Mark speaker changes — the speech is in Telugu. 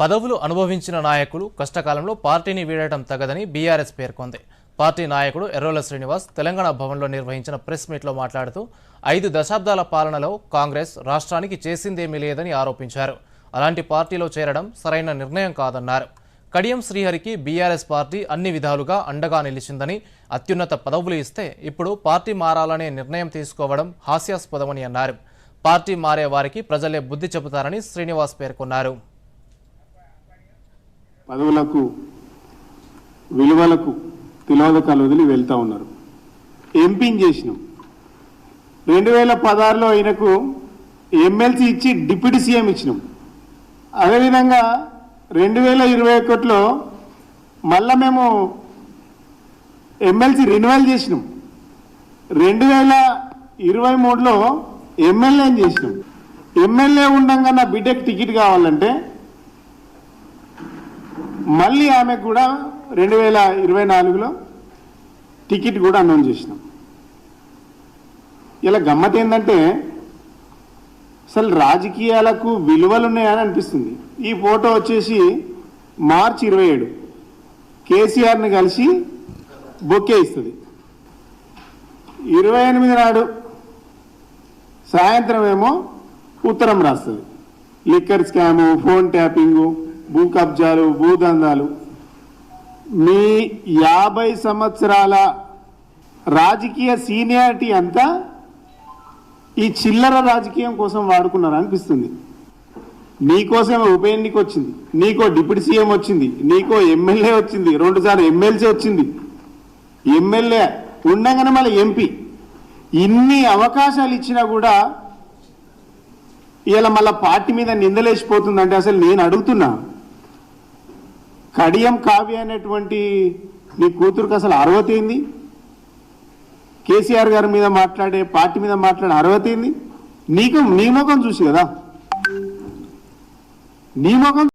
Speaker 1: పదవులు అనుభవించిన నాయకులు కష్టకాలంలో పార్టీని వీడటం తగదని బీఆర్ఎస్ పేర్కొంది. పార్టీ నాయకుడు ఎర్రోల శ్రీనివాస్ తెలంగాణ భవన్లో నిర్వహించిన ప్రెస్ మీట్లో మాట్లాడుతూ ఐదు దశాబ్దాల పాలనలో కాంగ్రెస్ రాష్ట్రానికి చేసిందేమీ లేదని ఆరోపించారు. అలాంటి పార్టీలో చేరడం సరైన నిర్ణయం కాదన్నారు. కడియం శ్రీహరికి బీఆర్ఎస్ పార్టీ అన్ని విధాలుగా అండగా నిలిచిందని అత్యున్నత పదవులు ఇస్తే ఇప్పుడు పార్టీ మారాలనే నిర్ణయం తీసుకోవడం హాస్యాస్పదమని అన్నారు. పార్టీ మారే వారికి ప్రజలే బుద్ధి చెబుతారని శ్రీనివాస్ పేర్కొన్నారు.
Speaker 2: పదవులకు విలువలకు తిలోదకాలు వదిలి వెళ్తా ఉన్నారు. ఎంపీని చేసినాం. రెండు వేల పదహారులో ఆయనకు ఎమ్మెల్సీ ఇచ్చి డిప్యూటీ సీఎం ఇచ్చినాం. అదేవిధంగా రెండు వేల ఇరవై ఒకటిలో మళ్ళా మేము ఎమ్మెల్సీ రెన్యువల్ చేసినాం. రెండు వేల ఇరవై మూడులో ఎమ్మెల్యేని చేసినాం. ఎమ్మెల్యే ఉండంగా నా బిడ్డకి టికెట్ కావాలంటే మళ్ళీ ఆమె కూడా రెండు వేల ఇరవై నాలుగులో టికెట్ కూడా అనౌన్స్ చేసినాం. ఇలా గమ్మత్ ఏంటంటే అసలు రాజకీయాలకు విలువలు ఉన్నాయని అనిపిస్తుంది. ఈ ఫోటో వచ్చేసి మార్చి ఇరవై ఏడు. కేసీఆర్ని కలిసి బొక్కే ఇస్తుంది. ఇరవై ఎనిమిది నాడు సాయంత్రం ఏమో ఉత్తరం రాస్తుంది. లిక్కర్ స్కాము ఫోన్ ట్యాపింగు భూ కబ్జాలు భూదందాలు. మీ యాభై సంవత్సరాల రాజకీయ సీనియారిటీ అంతా ఈ చిల్లర రాజకీయం కోసం వాడుకున్నారు అనిపిస్తుంది. నీకోసం ఉప ఎన్నిక వచ్చింది. నీకో డిప్యూటీ సీఎం వచ్చింది. నీకో ఎమ్మెల్యే వచ్చింది. రెండుసార్లు ఎమ్మెల్సీ వచ్చింది. ఎమ్మెల్యే ఉండగానే మళ్ళీ ఎంపీ. ఇన్ని అవకాశాలు ఇచ్చినా కూడా ఇలా మళ్ళీ పార్టీ మీద నిందలేసిపోతుందంటే అసలు నేను అడుగుతున్నా. కడియం కావ్య అనేటువంటి నీ కూతురుకి అసలు అర్హత ఏంది? కేసీఆర్ గారి మీద మాట్లాడే పార్టీ మీద మాట్లాడే అర్హత ఏంది? నీకు నీ ముఖం చూసి కదా. నీ ముఖం